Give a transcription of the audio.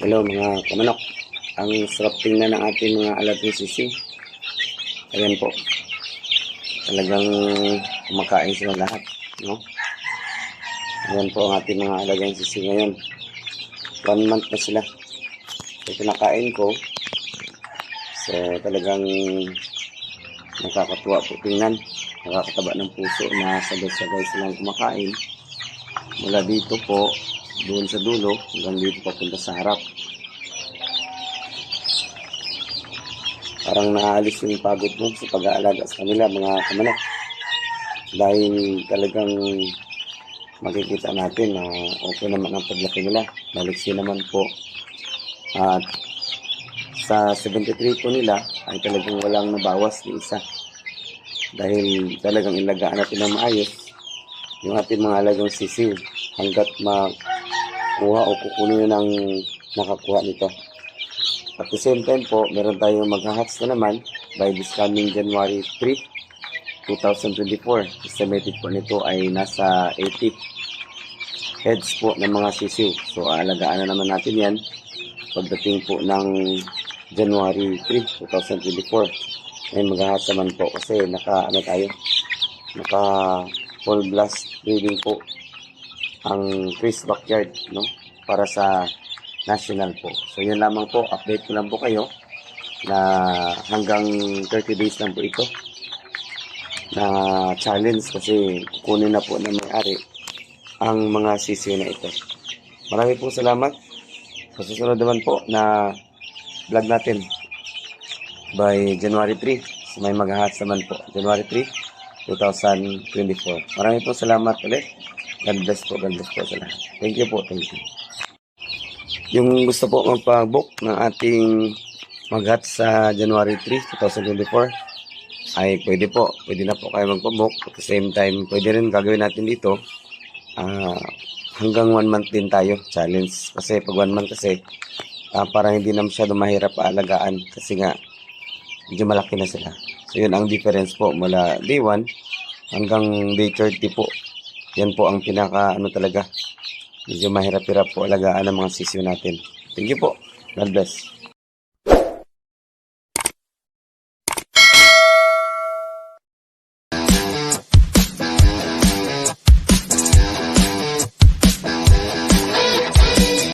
Hello mga kamanok. Ang sarap tingnan ng ating mga alagang sisig. Ayan po. Talagang kumakain sila lahat. No? Ayan po ang ating mga alagang sisig ngayon. One month na sila. So, pinakain ko. So, talagang nakakatuwa po tingnan. Nakakataba ng puso na sabay-sabay silang kumakain. Mula dito po, doon sa dulo, hanggang dito papunta sa harap. Parang naaalis yung pagod mo sa pag-aalaga sa kanila, mga kamanak. Dahil talagang makikita natin na okay naman ang paglaki nila. Baliksi naman po. At sa 73 po nila ay talagang walang nabawas ni isa. Dahil talagang ilagaan natin ng maayos yung ating mga alagang sisiw hanggat makuha o kukunin ng nakakuha nito. At the same time po, meron tayong magha-hatch na naman by this coming January 3, 2024. Estimated po nito ay nasa 80 heads po ng mga sisiw. So, aalagaan na naman natin yan pagdating po ng January 3, 2024. Ay magha-hatch naman po kasi naka, ano tayo, naka full blast breeding po ang Chris Backyard, no? Para sa national po. So, yun lamang po. Update ko lang po kayo na hanggang 30 days lang po ito na challenge kasi kunin na po ng may-ari ang mga sisiyo na ito. Marami pong salamat. Sa susunod naman po na vlog natin by January 3. So, may mag-hatch naman po. January 3, 2024. Marami pong salamat ulit. God bless po, God bless po sa lahat. Thank you po, thank you. Yung gusto po magpa-book ng ating maghat sa January 3, 2024 ay pwede po. Pwede na po kayo magpa-book. At the same time, pwede rin gagawin natin dito ah, hanggang one month din tayo challenge. Kasi pag one month kasi ah, parang hindi na masyado mahirap paalagaan kasi nga medyo malaki na sila. So yun ang difference po mula day 1 hanggang day 30 po. Yan po ang pinaka ano talaga. Medyo mahirap-hirap po alagaan ng mga sisiyo natin. Thank you po. God bless.